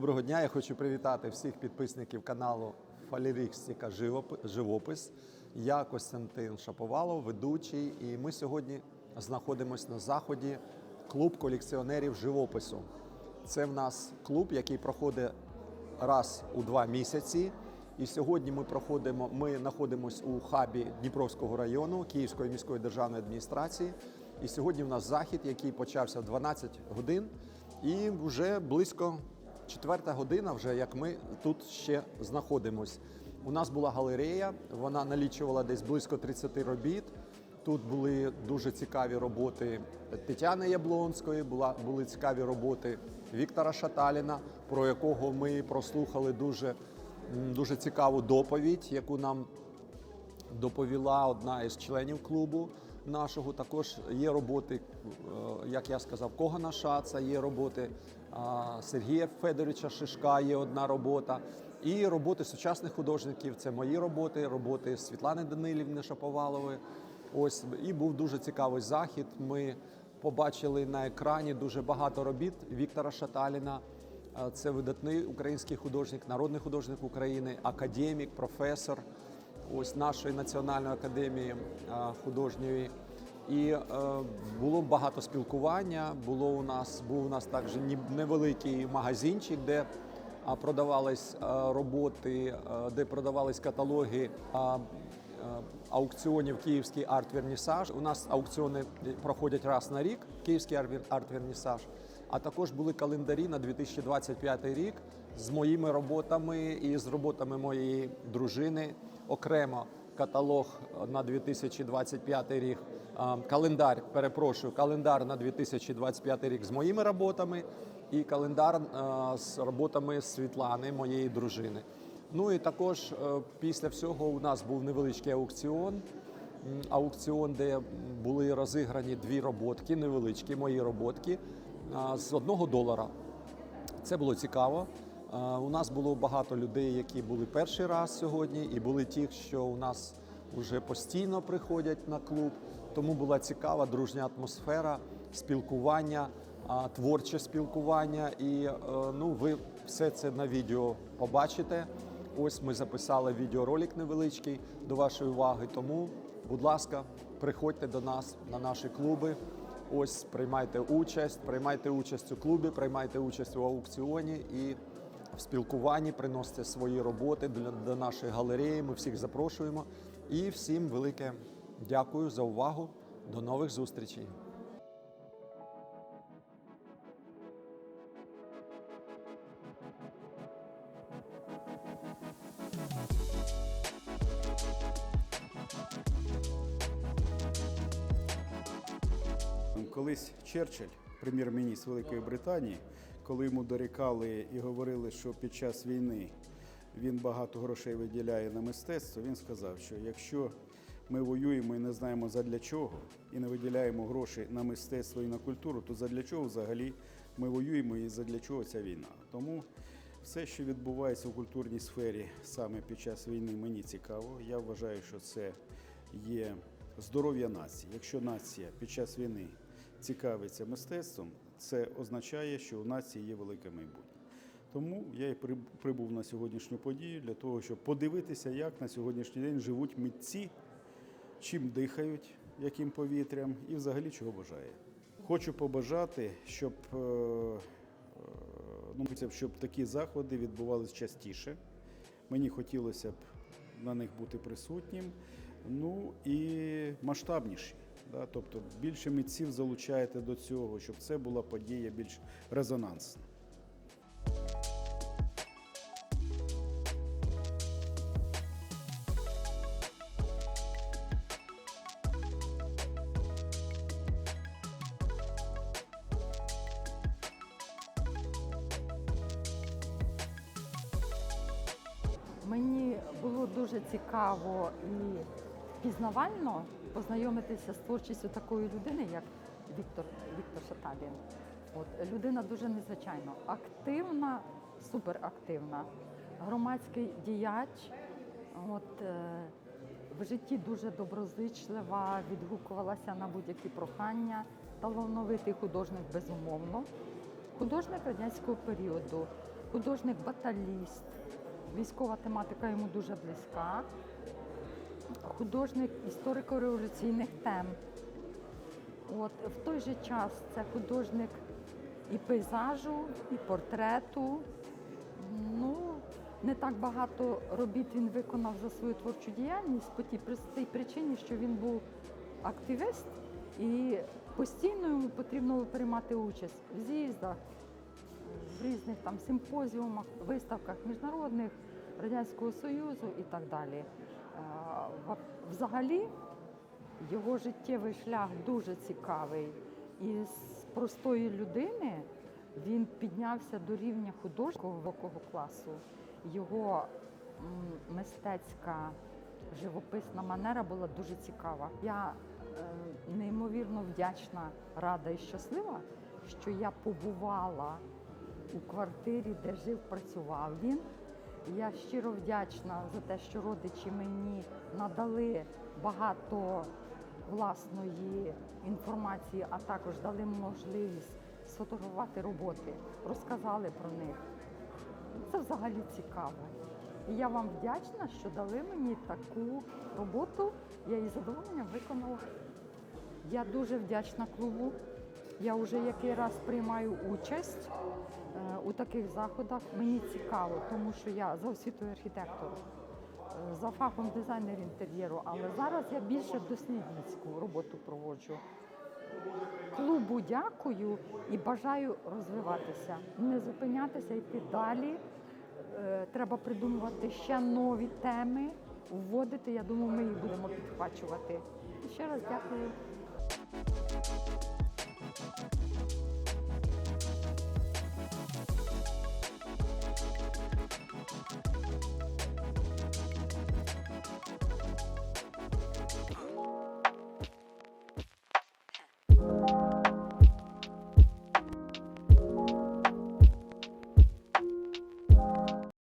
Доброго дня. Я хочу привітати всіх підписників каналу Живопи- Живопис. Я Костянтин Шаповалов, ведучий, і ми сьогодні знаходимося на заході клуб колекціонерів живопису. Це в нас клуб, який проходить раз у два місяці. І сьогодні ми проходимо. Ми знаходимося у хабі Дніпровського району Київської міської державної адміністрації. І сьогодні в нас захід, який почався в 12 годин, і вже близько четверта година, вже як ми тут ще знаходимось. У нас була галерея, вона налічувала десь близько 30 робіт. Тут були дуже цікаві роботи Тетяни Яблонської, була, були цікаві роботи Віктора Шаталіна, про якого ми прослухали дуже, дуже цікаву доповідь, яку нам доповіла одна із членів клубу нашого. Також є роботи, е, як я сказав, Когана Шаца, є роботи Сергія Федоровича Шишка, є одна робота. І роботи сучасних художників це мої роботи, роботи Світлани Данилівни Шаповалової. Ось і був дуже цікавий захід. Ми побачили на екрані дуже багато робіт Віктора Шаталіна. Це видатний український художник, народний художник України, академік, професор ось нашої національної академії художньої. І е, було багато спілкування. Було у нас був у нас також невеликий магазинчик, де продавались е, роботи, е, де продавались каталоги е, аукціонів Київський арт-вернісаж. У нас аукціони проходять раз на рік, Київський арт- арт-вернісаж. А також були календарі на 2025 рік з моїми роботами і з роботами моєї дружини. Окремо каталог на 2025 рік. Календар, перепрошую, календар на 2025 рік з моїми роботами і календар з роботами Світлани, моєї дружини. Ну і також е, після всього у нас був невеличкий аукціон. Аукціон, де були розіграні дві роботки, невеличкі мої роботки з одного долара. Це було цікаво. Е, У нас було багато людей, які були перший раз сьогодні, і були ті, що у нас вже постійно приходять на клуб. Тому була цікава дружня атмосфера, спілкування, творче спілкування. І е, ну, ви все це на відео побачите. Ось ми записали відеоролик невеличкий до вашої уваги. Тому, будь ласка, приходьте до нас на наші клуби. Ось приймайте участь, приймайте участь у клубі, приймайте участь у аукціоні і в спілкуванні, приносите свої роботи для, нашої галереї. Ми всіх запрошуємо. І всім велике дякую за увагу. До нових зустрічей. Колись Черчилль, прем'єр-міністр Великої Британії, коли йому дорікали і говорили, що під час війни він багато грошей виділяє на мистецтво, він сказав, що якщо ми воюємо і не знаємо задля чого, і не виділяємо гроші на мистецтво і на культуру, то задля чого взагалі ми воюємо і задля чого ця війна? Тому все, що відбувається у культурній сфері саме під час війни, мені цікаво. Я вважаю, що це є здоров'я нації. Якщо нація під час війни цікавиться мистецтвом, це означає, що у нації є велике майбутнє. Тому я і прибув на сьогоднішню подію для того, щоб подивитися, як на сьогоднішній день живуть митці, чим дихають, яким повітрям і взагалі чого бажає. Хочу побажати, щоб, е, е, ну, щоб такі заходи відбувалися частіше. Мені хотілося б на них бути присутнім. Ну і масштабніші. Да? Тобто більше митців залучаєте до цього, щоб це була подія більш резонансна. Мені було дуже цікаво і пізнавально познайомитися з творчістю такої людини, як Віктор, Віктор Шаталін. От, людина дуже незвичайно активна, суперактивна, громадський діяч. От, е, в житті дуже доброзичлива, відгукувалася на будь-які прохання, талановитий художник, безумовно. Художник радянського періоду. художник-баталіст. Військова тематика йому дуже близька. Художник історико-революційних тем. От в той же час це художник і пейзажу, і портрету. Ну, не так багато робіт він виконав за свою творчу діяльність по тій простій причині, що він був активіст і постійно йому потрібно приймати участь в з'їздах, в різних там симпозіумах, виставках міжнародних, Радянського Союзу і так далі. Е, Взагалі його життєвий шлях дуже цікавий. І з простої людини він піднявся до рівня художнього високого класу. Його мистецька живописна манера була дуже цікава. Я е, неймовірно вдячна, рада і щаслива, що я побувала у квартирі, де жив, працював він. Я щиро вдячна за те, що родичі мені надали багато власної інформації, а також дали можливість сфотографувати роботи, розказали про них. Це взагалі цікаво. І я вам вдячна, що дали мені таку роботу. Я її з задоволенням виконала. Я дуже вдячна клубу. Я вже який раз приймаю участь е, у таких заходах. Мені цікаво, тому що я за освітою архітектор, е, за фахом дизайнер інтер'єру, але зараз я більше дослідницьку роботу проводжу. Клубу дякую і бажаю розвиватися, не зупинятися, йти далі. Е, Треба придумувати ще нові теми, вводити. Я думаю, ми їх будемо підхвачувати. Ще раз дякую. Thank you.